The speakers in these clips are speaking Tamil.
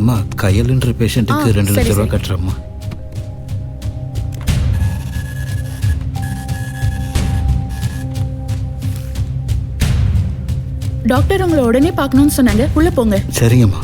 அம்மா கையல்ன்ற பேஷண்ட்டுக்கு ரெண்டு சரி, லட்சம் ரூபா. கட்டுறம்மா. டாக்டர் உங்களை உடனே பார்க்கணும்னு சொன்னாங்க. உள்ள போங்க. சரிங்கம்மா.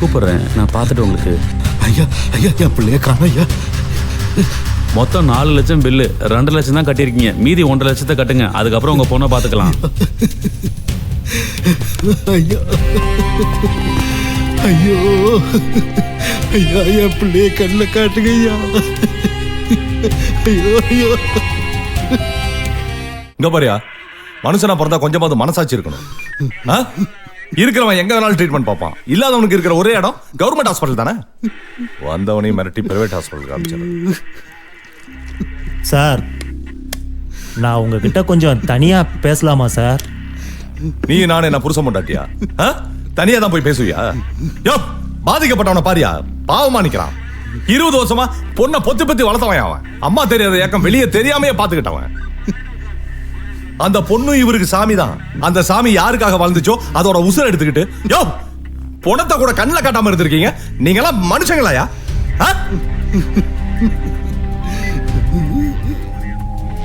கூப்பிடுறேன். நான் பார்த்துட்டு உங்களுக்கு. ஐயா ஐயா என் பிள்ளைய காணோம் ஐயா. மொத்தம் நாலு லட்சம் பில்லு. ரெண்டு லட்சம் தான் கட்டியிருக்கீங்க. மீதி ஒன்றரை லட்சத்தை கட்டுங்க. அதுக்கப்புறம் உங்க பொண்ணை பார்த்துக்கலாம். ஐயா. ஐயோ. ஐயா என் பிள்ளைய கண்ணில் காட்டுங்க ஐயா. ஐயோ ஐயோ. இங்க பாரியா. மனுஷனா பிறந்தா கொஞ்சமாவது மனசாட்சி இருக்கணும். ஆ? இருக்கிறவன் எங்க வேணாலும் ட்ரீட்மெண்ட் பார்ப்பான். இல்லாதவனுக்கு இருக்கிற ஒரே இடம் கவர்மெண்ட் ஹாஸ்பிட்டல் தானே? வந்தவனையும் மிரட்டி பிரைவேட் ஹாஸ்பிட்டல் காமிச்சிடும் சார் நான் உங்ககிட்ட கொஞ்சம் தனியா பேசலாமா சார்? நீ நானே என்ன புருஷன் பொண்டாட்டியா? ஆ? தனியா தான் போய் பேசுவியா? யோ பாதிக்கப்பட்டவன பாரியா? பாவமா நிக்கிறான். இருபது வருஷமா பொண்ணை பொத்தி பொத்தி வளர்த்தவன் அவன். அம்மா தெரியாத ஏக்கம் வெளியே தெரியாமையே பாத்துக்கிட்டவன் அந்த பொண்ணு இவருக்கு சாமி தான் அந்த சாமி யாருக்காக வாழ்ந்துச்சோ அதோட உசுர எடுத்துக்கிட்டு யோ பொணத்தை கூட கண்ணில் காட்டாம இருந்திருக்கீங்க. நீங்க எல்லாம் மனுஷங்களாயா? ஆ?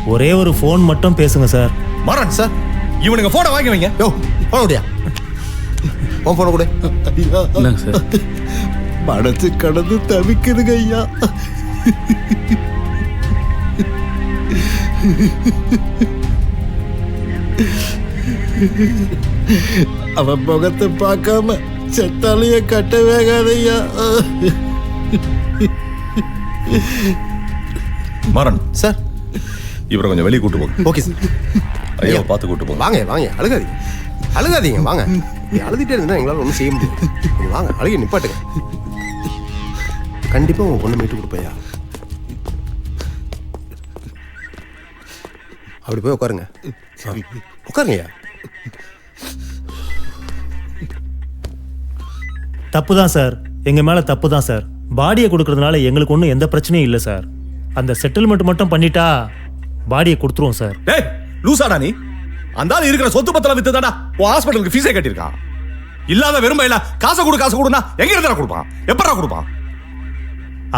ஒரே ஒரு ஃபோன் மட்டும் பேசுங்க சார் மரண் சார் இவனுங்க போனை வாங்கி வைங்க. யோ போன முடியா உன் போன கொடு. ஐயா. இல்லைங்க சார் மனசு கடந்து தவிக்குதுங்க ஐயா. அவன் முகத்தை பார்க்காம செத்தாலைய கட்ட வேகாதையா மரண் சார். இவரை கொஞ்சம் வெளியே கூட்டு போங்க. Okay sir. ஐயோ பார்த்து கூட்டு போங்க. வாங்க வாங்க அழுகாதீங்க. அழுகாதீங்க வாங்க. அழுதுட்டே இருந்தா எங்களால் ஒன்றும் செய்ய முடியாது. வாங்க அழுகி நிப்பாட்டுங்க. கண்டிப்பா உங்க பொண்ணை மீட்டு கொடுப்பையா அப்படி போய் உட்காருங்க. உட்காருங்கய்யா. தப்பு தான் சார். எங்க மேல தப்பு தான் சார். பாடியை கொடுக்கறதுனால எங்களுக்கு ஒன்றும் எந்த பிரச்சனையும் இல்லை சார். அந்த செட்டில்மெண்ட் மட்டும் பண்ணிட்டா பாடியை கொடுத்துருவோம் சார். டேய் லூசாடா நீ. அந்த ஆளு இருக்கிற சொத்து பத்தல வித்து தாடா உன் ஹாஸ்பிட்டலுக்கு ஃபீஸே கட்டியிருக்கான். இல்லாத வெறும் இல்ல காசை கொடு காசை கொடுனா எங்க இருந்தா கொடுப்பான்? எப்படா கொடுப்பான்?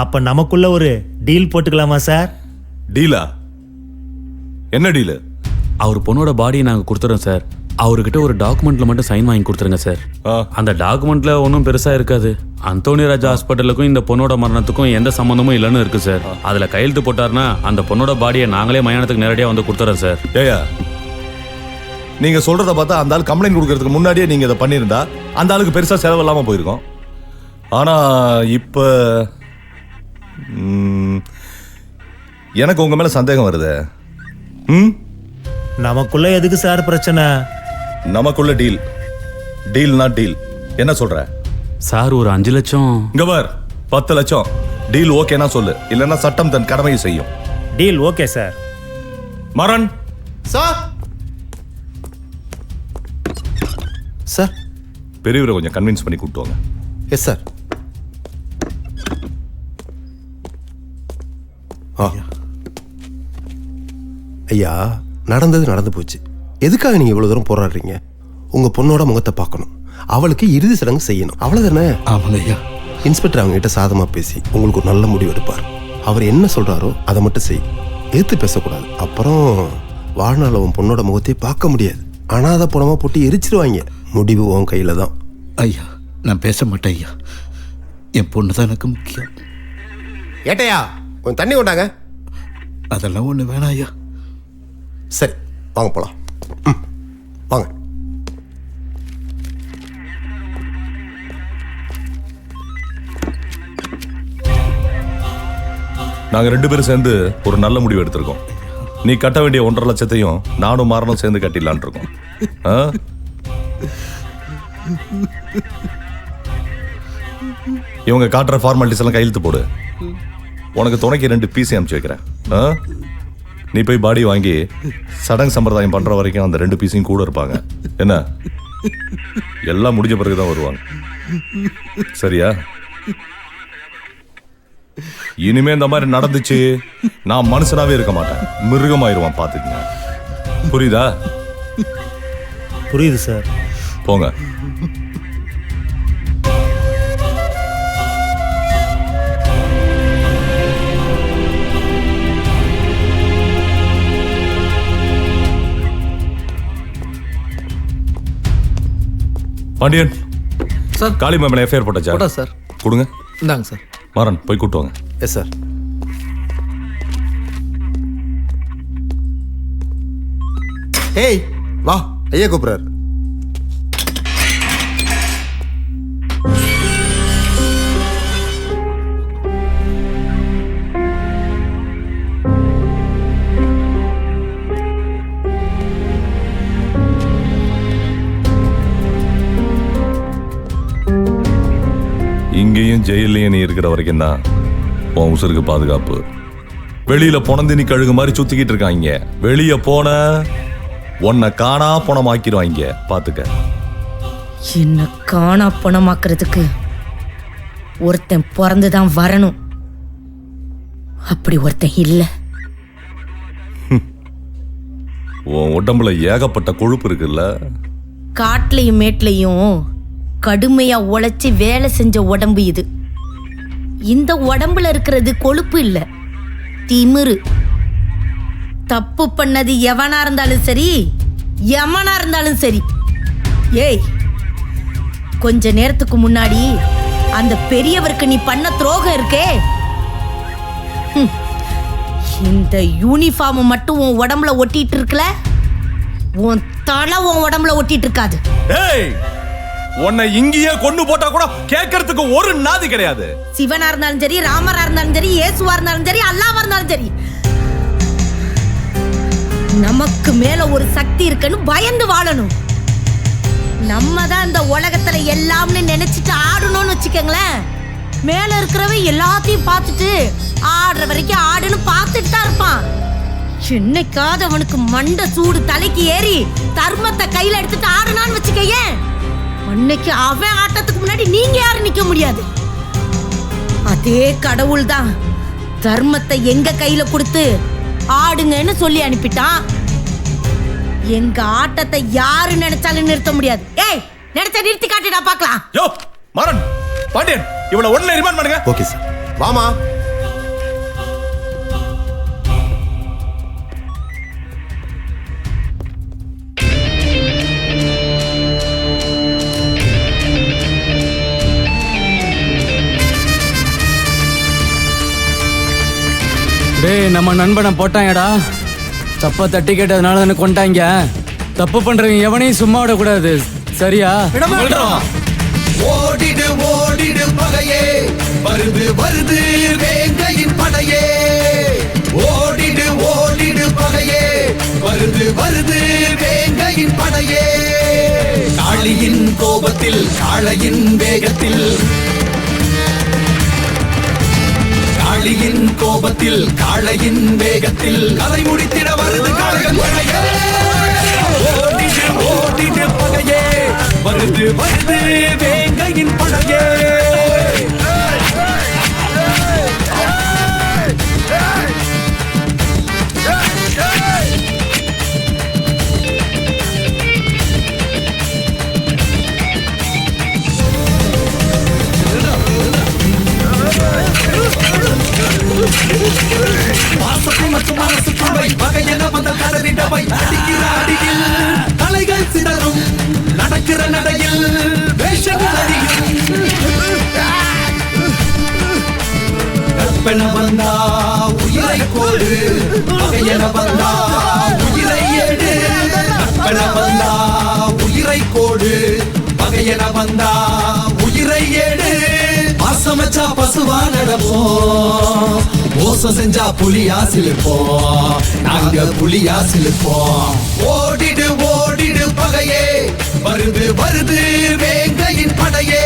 அப்ப நமக்குள்ள ஒரு டீல் போட்டுக்கலாமா சார்? டீலா என்ன டீலு அவர் பொண்ணோட பாடியை நாங்கள் கொடுத்துறோம் சார் அவர்கிட்ட ஒரு டாக்குமெண்ட்ல மட்டும் சைன் வாங்கி கொடுத்துருங்க சார். அந்த டாக்குமெண்ட்ல ஒன்றும் பெருசா இருக்காது. அந்தோனி ராஜா ஹாஸ்பிட்டலுக்கும் இந்த பொண்ணோட மரணத்துக்கும் எந்த சம்மந்தமும் இல்லைன்னு இருக்கு சார் அதுல கையெழுத்து போட்டாருன்னா அந்த பொண்ணோட பாடியை நாங்களே மயானத்துக்கு நேரடியா வந்து கொடுத்துறோம் சார் ஏயா நீங்க சொல்றத பார்த்தா அந்த ஆள் கம்ப்ளைண்ட் கொடுக்கறதுக்கு முன்னாடியே நீங்க இதை பண்ணியிருந்தா அந்த ஆளுக்கு பெருசா செலவு இல்லாம போயிருக்கும். ஆனா இப்ப எனக்கு உங்க மேல சந்தேகம் வருது. ம்? நமக்குள்ள எதுக்கு சார் பிரச்சனை? நமக்குள்ள டீல். டீல்னா டீல். என்ன சொல்ற? சார் ஒரு அஞ்சு லட்சம். இங்க பார். பத்து லட்சம். டீல் ஓகேனா சொல்லு. இல்லைன்னா சட்டம் தன் கடமையை செய்யும். Deal okay sir. மரண். Sir. Sir. பெரியவரை கொஞ்சம் கன்வின்ஸ் பண்ணி கூப்பிட்டு வாங்க. Yes sir. ஆ. ஐயா. நடந்தது நடந்து போச்சு. எதுக்காக நீங்க இவ்வளவு தூரம் போராடுறீங்க? உங்க பொண்ணோட முகத்தை பார்க்கணும். அவளுக்கு இறுதி சடங்கு செய்யணும். அவ்வளவுதானே? ஆமாங்க ஐயா. இன்ஸ்பெக்டர் அவங்க கிட்ட சாதமா பேசி உங்களுக்கு ஒரு நல்ல முடிவு எடுப்பார். அவர் என்ன சொல்றாரோ அதை மட்டும் செய். எதிர்த்து பேசக்கூடாது. அப்புறம் வாழ்நாள் உன் பொண்ணோட முகத்தை பார்க்க முடியாது. அனாதை பணமா போட்டு எரிச்சிருவாங்க. முடிவு உன் கையில தான். ஐயா நான் பேச மாட்டேன் ஐயா. என் பொண்ணு தான் எனக்கு முக்கியம். ஏட்டையா கொஞ்சம் தண்ணி கொண்டாங்க அதெல்லாம் ஒன்று வேணாம் ஐயா. சரி வாங்க போகலாம் ம், வாங்க. நாங்கள் ரெண்டு பேரும் சேர்ந்து ஒரு நல்ல முடிவு எடுத்திருக்கோம். நீ கட்ட வேண்டிய ஒன்றரை லட்சத்தையும் நானும் மாறனும் சேர்ந்து கட்டிடலான் இருக்கோம். ஆ? இவங்க காட்டுற ஃபார்மாலிட்டிஸ் எல்லாம் கையெழுத்து போடு. உனக்கு துணைக்கு ரெண்டு பீஸை அனுப்பிச்சு வைக்கிறேன். ஆ? நீ போய் பாடி வாங்கி சடங்கு சம்பிரதாயம் பண்ற வரைக்கும் அந்த ரெண்டு பீஸையும் கூட இருப்பாங்க. என்ன? எல்லாம் முடிஞ்ச பிறகுதான் வருவாங்க. சரியா? இனிமே இந்த மாதிரி நடந்துச்சு நான் மனுஷனாவே இருக்க மாட்டேன். மிருகமாயிருவான் பாத்துக்கங்க புரியுதா? புரியுது சார். போங்க. பாண்டியன் சார். காளி மேமனை எஃப்ஐஆர் போட்டாச்சா? போட்டா சார். கொடுங்க. இந்தாங்க சார். மாறன் போய் கூட்டு வாங்க. Yes sir. ஏய் வா ஐயா கூப்பிடுறாரு. ஜெயிலையும் நீ இருக்கிற வரைக்கும் தான் உன் உசுருக்கு பாதுகாப்பு. வெளியில பொணந்து நீ கழுகு மாதிரி சுத்திக்கிட்டு இருக்காங்க. வெளிய போன உன்னை காணா பணமாக்கிடுவாங்க. பாத்துக்க. என்ன காணா பணமாக்குறதுக்கு ஒருத்தன் பிறந்துதான் வரணும். அப்படி ஒருத்தன் இல்ல. உன் உடம்புல ஏகப்பட்ட கொழுப்பு இருக்குல்ல? காட்டுலயும் மேட்லயும் கடுமையா உழைச்சி வேலை செஞ்ச உடம்பு இது. இந்த உடம்புல இருக்கிறது கொழுப்பு இல்ல திமிரு. தப்பு பண்ணது எவனா இருந்தாலும் சரி எமனா இருந்தாலும் சரி. ஏய் கொஞ்ச நேரத்துக்கு முன்னாடி அந்த பெரியவருக்கு நீ பண்ண துரோகம் இருக்கே. இந்த யூனிஃபார்ம் மட்டும் உன் உடம்புல ஒட்டிட்டு இருக்கல? உன் தலை உன் உடம்புல ஒட்டிட்டு இருக்காது. உன்னை இங்கேயே கொண்டு போட்டா கூட கேட்கறதுக்கு ஒரு நாதி கிடையாது. சிவனா இருந்தாலும் சரி ராமரா இருந்தாலும் சரி இயேசுவா இருந்தாலும் சரி அல்லாவா இருந்தாலும் சரி. நமக்கு மேல ஒரு சக்தி இருக்குன்னு பயந்து வாழணும். நம்ம தான் இந்த உலகத்துல எல்லாம்னு நினைச்சிட்டு ஆடணும்னு வச்சுக்கோங்களேன். மேல இருக்கிறவன் எல்லாத்தையும் பார்த்துட்டு ஆடுற வரைக்கும் ஆடுன்னு பார்த்துட்டு தான் இருப்பான். என்னைக்காவது அவனுக்கு மண்டை சூடு தலைக்கு ஏறி தர்மத்தை கையில எடுத்துட்டு ஆடுனான்னு வச்சுக்கயேன். அன்னைக்கு அவன் ஆட்டத்துக்கு முன்னாடி நீங்க யாரும் நிக்க முடியாது. அதே கடவுள் தான் தர்மத்தை எங்க கையில கொடுத்து ஆடுங்கன்னு சொல்லி அனுப்பிட்டான். எங்க ஆட்டத்தை யாரு நினைச்சாலும் நிறுத்த முடியாது. ஏய் நினைச்ச நிறுத்தி காட்டுடா பார்க்கலாம். யோ மரன் பாண்டியன் இவனை உடனே ரிமாண்ட் பண்ணுங்க. ஓகே சார் வாமா. டேய் நம்ம நண்பனை போட்டாங்கடா. தப்பா தட்டி கேட்டதுனால தானே கொண்டாங்க. தப்பு பண்றவங்க எவனையும் சும்மா விடக்கூடாது. சரியா? ஓடிடு ஓடிடு பகையே. வருது வருது வேங்கையின் படையே. ஓடிடு ஓடிடு பகையே. வருது வருது வேங்கையின் படையே. காளியின் கோபத்தில் காளையின் வேகத்தில் காளியின் கோபத்தில் காளையின் வேகத்தில். கதை முடித்திட வருது காளைகள் படையே ஓடிடு பகையே. வருது வருது வேங்கையின் படையே. பாசத்தை மற்றும் மனசு துவை வகையென வந்த கதறிடவை அடிக்கிற அடியில் தலைகள் சிதறும். நடக்கிற நடையில் வேஷங்கள் அடியும் கற்பன வந்தா உயிரை கோடு. வகையென வந்தா உயிரை ஏடு கற்பன வந்தா உயிரை கோடு. வகையென வந்தா உயிரை ஏடு பாசம் பசுவா நடப்போம். மோசம் செஞ்சா புலியா சிலிப்போம் நாங்க புலியா சிலிப்போம் ஓடிடு ஓடிடு பகையே. வருது வருது வேங்கையின் படையே.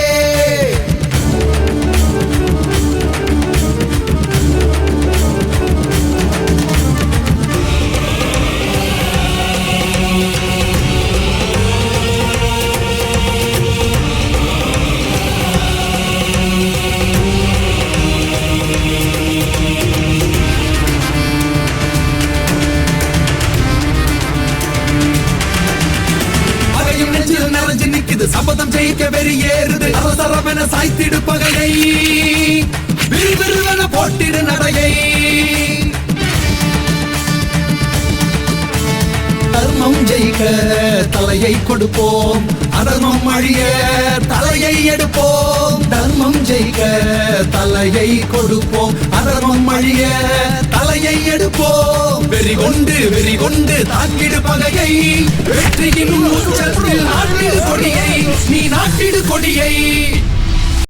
துடிக்குது சபதம் ஜெயிக்க வெறி ஏறுது என சாய்த்திடு பகையை விறுவிறுவென போட்டிடு நடையை. தர்மம் ஜெயிக்க தலையை கொடுப்போம். அதர்மம் அழிய தலையை எடுப்போம். தர்மம் ஜெயிக்க தலையை கொடுப்போம். அதர்மம் அழிய தலையை எடுப்போம். வெறி கொண்டு வெறி கொண்டு தாக்கிடு பகையை. வெற்றியின் உச்சத்தில் நாட்டிடு கொடியை. நீ நாட்டிடு கொடியை.